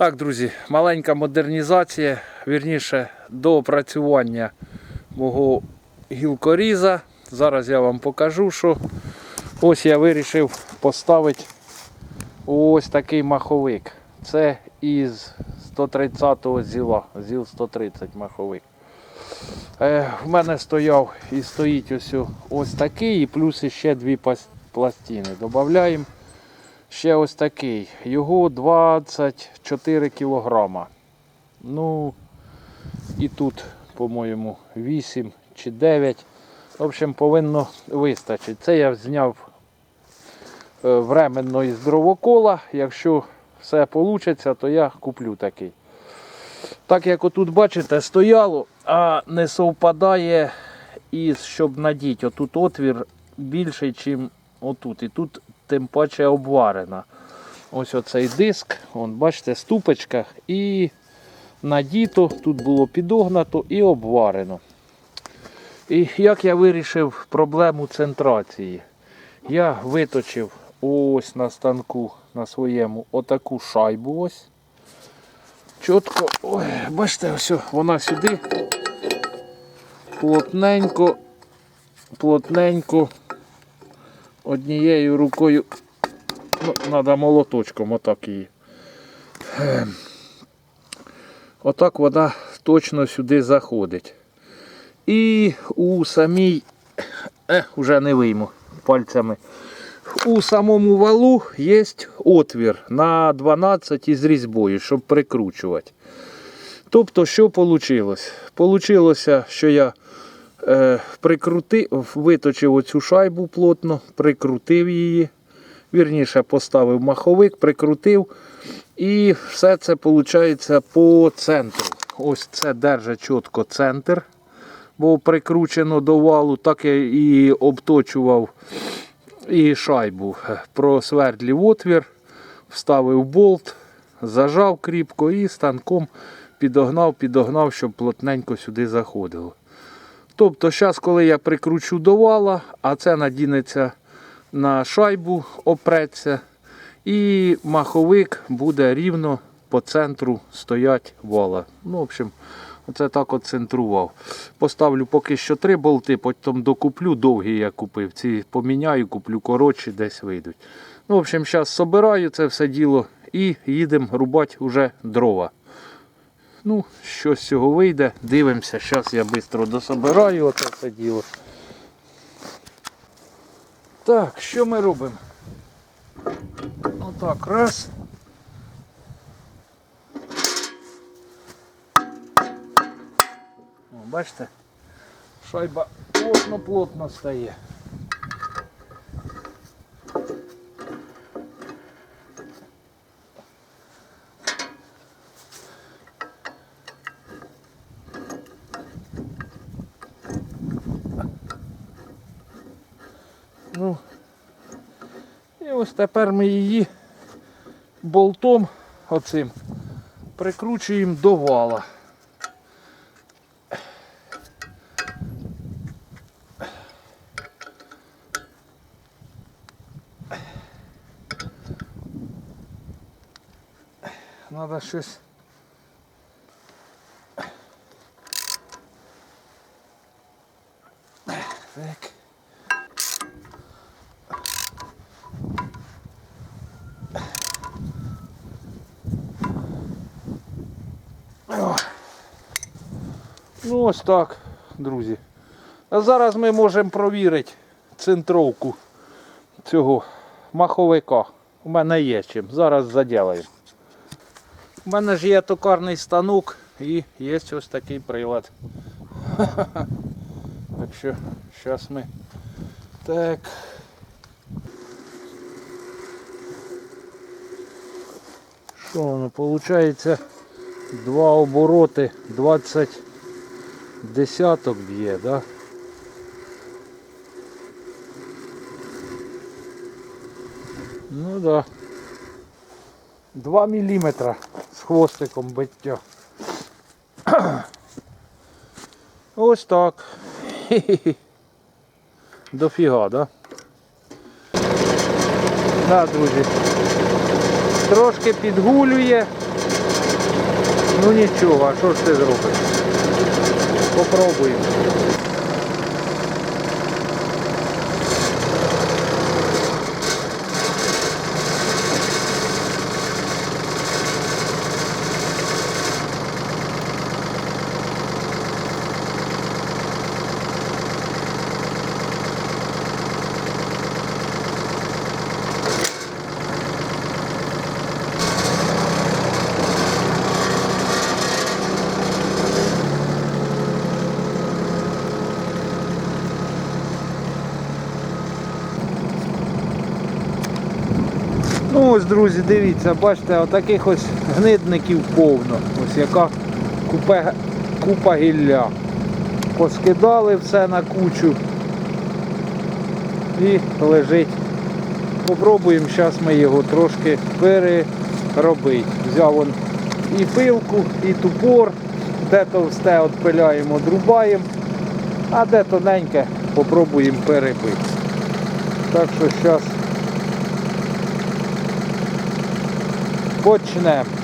Так, друзі, маленька модернізація, вірніше доопрацювання мого гілкоріза. Зараз я вам покажу, що ось я вирішив поставити ось такий маховик. Це із 130-го зіла, зіл 130 маховик. Е, в мене стояв і стоїть ось, ось такий, і плюс ще дві пластини. Додаємо ще ось такий. Його 24 кілограма. Ну, і тут, по-моєму, 8 чи 9. В общем, повинно вистачити. Це я зняв е, временно із дровокола. Якщо все вийде, то я куплю такий. Так як отут, бачите, стояло, а не совпадає із, щоб надіти. Отут отвір більший, ніж отут. І тут тим паче обварена. Ось оцей диск, вон, бачите, ступочка і надіто, тут було підогнато і обварено. І як я вирішив проблему центрації? Я виточив ось на станку на своєму отаку шайбу ось. Чітко, ой, бачите, ось вона сюди плотненько, плотненько однією рукою. Ну, треба молоточком отак її. Ем. Отак вода точно сюди заходить. І у самій, е, вже не вийму пальцями. У самому валу є отвір на 12 із різьбою, щоб прикручувати. Тобто, що вийшло? Получилося, що я прикрутив, виточив оцю шайбу плотно, прикрутив її. Вірніше поставив маховик, прикрутив. І все це виходить по центру. Ось це держить чітко центр, бо прикручено до валу, так я і обточував і шайбу. Просвердлів отвір, вставив болт, зажав кріпко і станком підогнав, підогнав, щоб плотненько сюди заходило. Тобто, зараз, коли я прикручу до вала, а це надінеться на шайбу, опреться, і маховик буде рівно по центру стоять вала. Ну, в общем, оце так от центрував. Поставлю поки що три болти, потім докуплю, довгі я купив. Ці поміняю, куплю коротші, десь вийдуть. Ну, в общем, зараз собираю це все діло і їдемо рубати вже дрова. Ну, що з цього вийде, дивимося. Зараз я швидко дособираю оце все діло. Так, що ми робимо? Отак, раз. О, бачите? Шайба плотно-плотно стає. Ось тепер ми її болтом оцим прикручуємо до вала. Надо щось. Так. Ну ось так, друзі. А зараз ми можемо провірити центровку цього маховика. У мене є чим. Зараз заділаємо. У мене ж є токарний станок і є ось такий прилад. Так що зараз ми так. Що воно виходить? Два обороти 20 десяток б'є, да? Ну да. 2 міліметра з хвостиком биття. Ось так. Хі-хі-хі. Дофіга, да? Да, друзі. Трошки підгулює. Ну нічого, а що ж ти зробиш? Попробуємо. Ну ось, друзі, дивіться, бачите, отаких ось гнидників повно. Ось яка купе, купа гілля. Поскидали все на кучу і лежить. Попробуємо зараз ми його трошки переробити. Взяв он і пилку, і тупор, де товсте відпиляємо, друбаємо, а де тоненьке попробуємо перебити. Так що зараз Почнемо.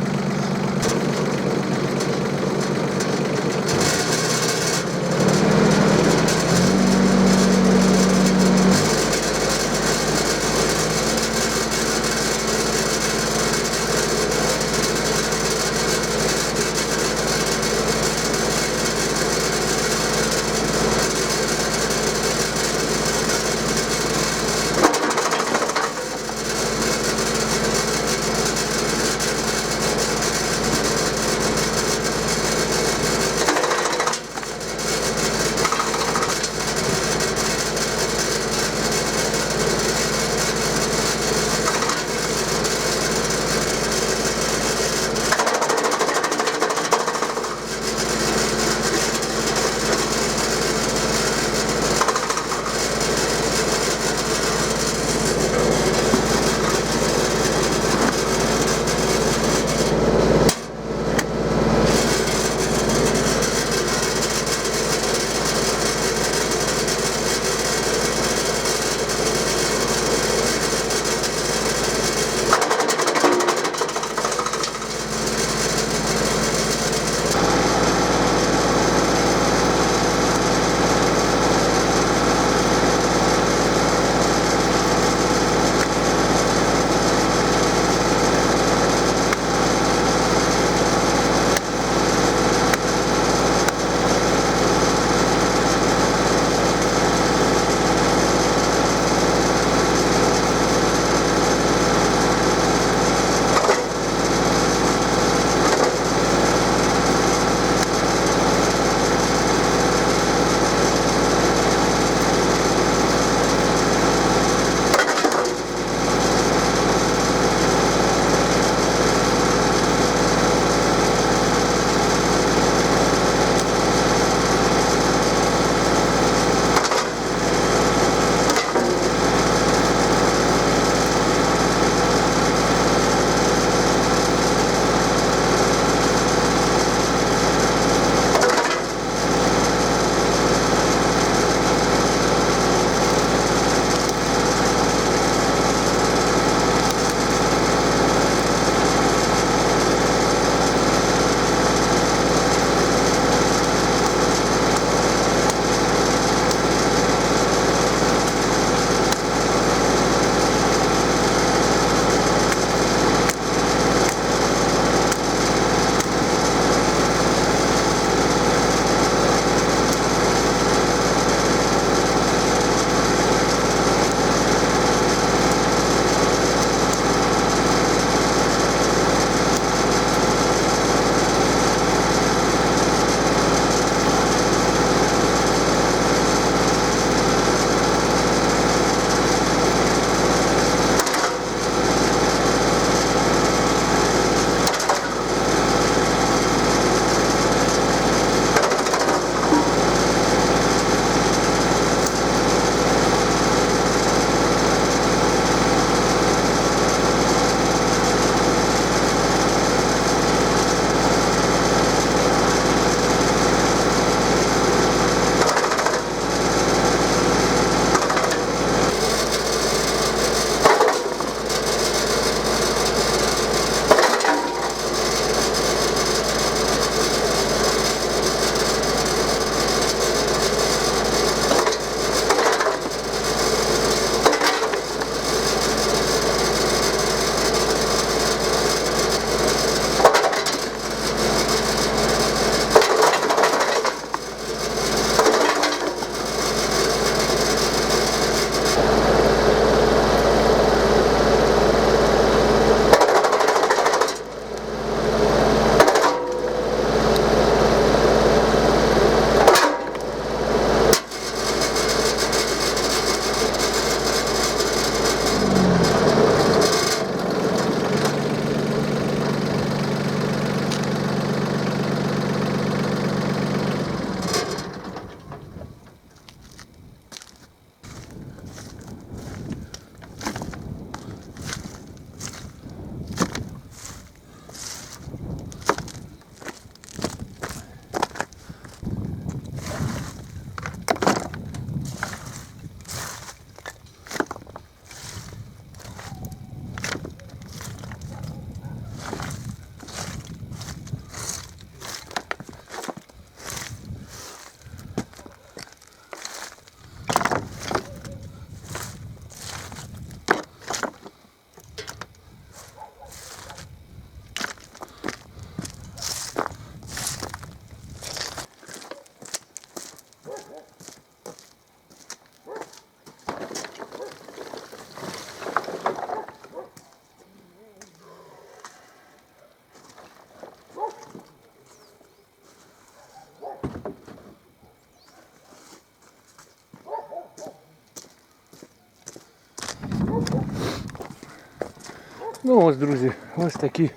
Ну ось, друзі, ось такі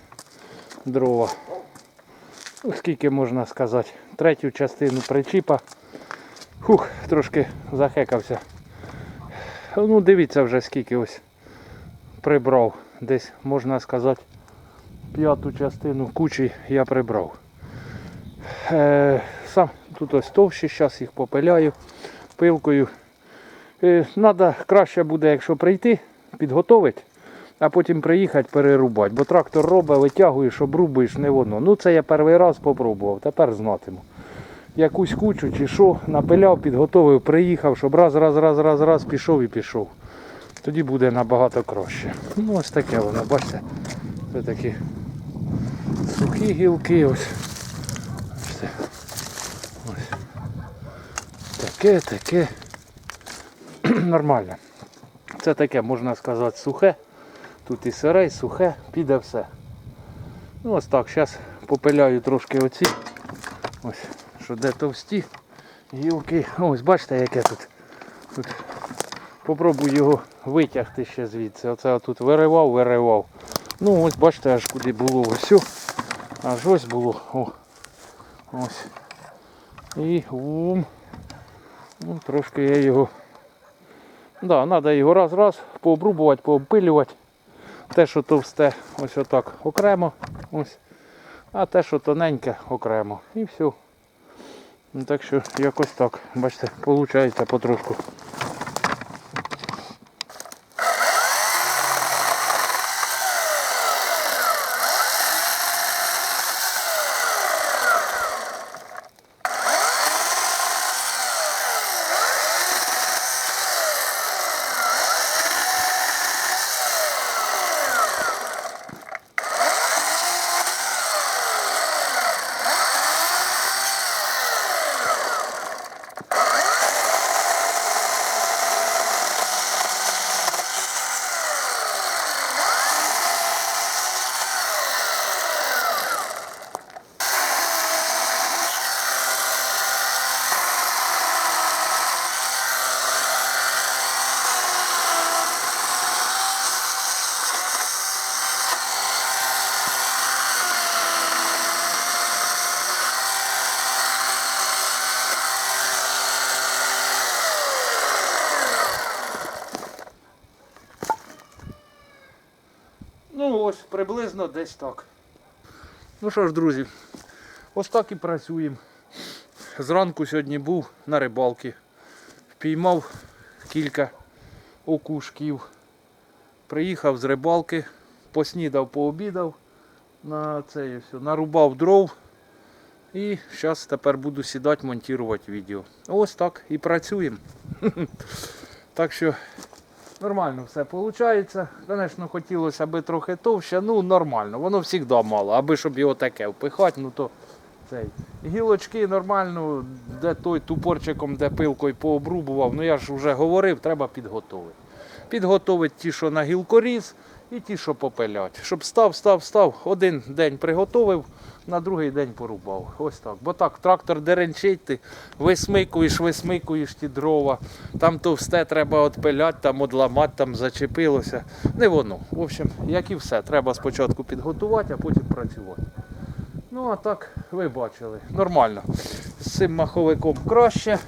дрова. Ну, скільки можна сказати. Третю частину причіпа. Хух, трошки захекався. Ну, дивіться вже скільки ось прибрав. Десь можна сказати, п'яту частину кучі я прибрав. Е, сам тут ось товщі, зараз їх попиляю пилкою. Е, Надо краще буде, якщо прийти, підготовити, а потім приїхати перерубати. Бо трактор робить, витягуєш, обрубуєш, не воно. Ну це я перший раз попробував, тепер знатиму. Якусь кучу чи що, напиляв, підготовив, приїхав, щоб раз, раз, раз, раз, раз пішов і пішов. Тоді буде набагато краще. Ну ось таке воно, бачите. Це такі сухі гілки ось. Ось. Таке, таке. Нормально. Це таке, можна сказати, сухе. Тут і сире, і сухе, піде все. Ну ось так, зараз попиляю трошки оці. Ось, що де товсті гілки. Ось бачите, яке тут. тут. Попробую його витягти ще звідси. Оце тут виривав, виривав. Ну ось бачите, аж куди було ось. Аж ось було. О. Ось. І ум. Ну, трошки я його. Да, треба його раз-раз пообрубувати, пообпилювати. Те, що товсте, ось отак окремо. Ось. А те, що тоненьке, окремо. І все. Ну, так що якось так. Бачите, виходить потрошку. Ну ось, приблизно десь так. Ну що ж, друзі, ось так і працюємо. Зранку сьогодні був на рибалці. Впіймав кілька окушків. Приїхав з рибалки, поснідав, пообідав, на це все, нарубав дров. І зараз тепер буду сідати, монтувати відео. Ось так і працюємо. Так що Нормально все виходить. Звісно, хотілося б трохи товще, ну нормально, воно завжди мало, аби щоб його таке впихати, ну то цей. Гілочки нормально, де той тупорчиком, де пилкою пообрубував. Ну я ж вже говорив, треба підготовити. Підготовити ті, що на гілкоріз, і ті, що попилять. Щоб став, став, став, один день приготовив, на другий день порубав. Ось так. Бо так, трактор деренчить, ти висмикуєш, висмикуєш ті дрова, там товсте треба відпиляти, там одламати, там зачепилося. Не воно. В общем, як і все, треба спочатку підготувати, а потім працювати. Ну а так, ви бачили, нормально. З цим маховиком краще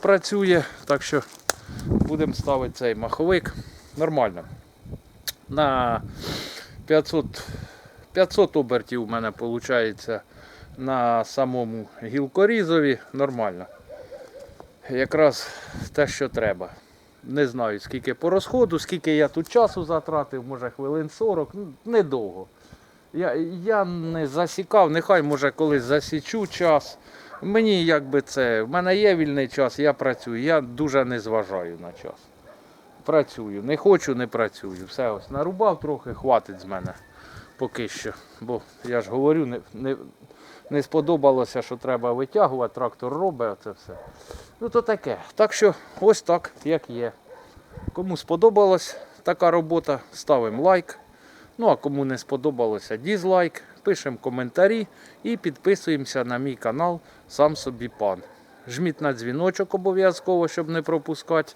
працює, так що будемо ставити цей маховик нормально. На 500, 500 обертів у мене виходить на самому гілкорізові нормально. Якраз те, що треба. Не знаю, скільки по розходу, скільки я тут часу затратив, може хвилин 40, ну, недовго. Я, я не засікав, нехай може колись засічу час. Мені якби це, в мене є вільний час, я працюю, я дуже не зважаю на час. Працюю, не хочу, не працюю. Все ось нарубав трохи, хватить з мене поки що. Бо я ж говорю, не, не, не сподобалося, що треба витягувати, трактор робить це все. Ну то таке. Так що ось так, як є. Кому сподобалась така робота, ставимо лайк. Ну а кому не сподобалося, дізлайк, пишемо коментарі і підписуємося на мій канал Сам собі пан. Жміть на дзвіночок обов'язково, щоб не пропускати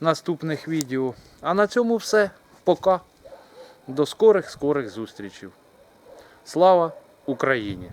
наступних відео. А на цьому все. Пока. До скорих скорих зустрічей. Слава Україні!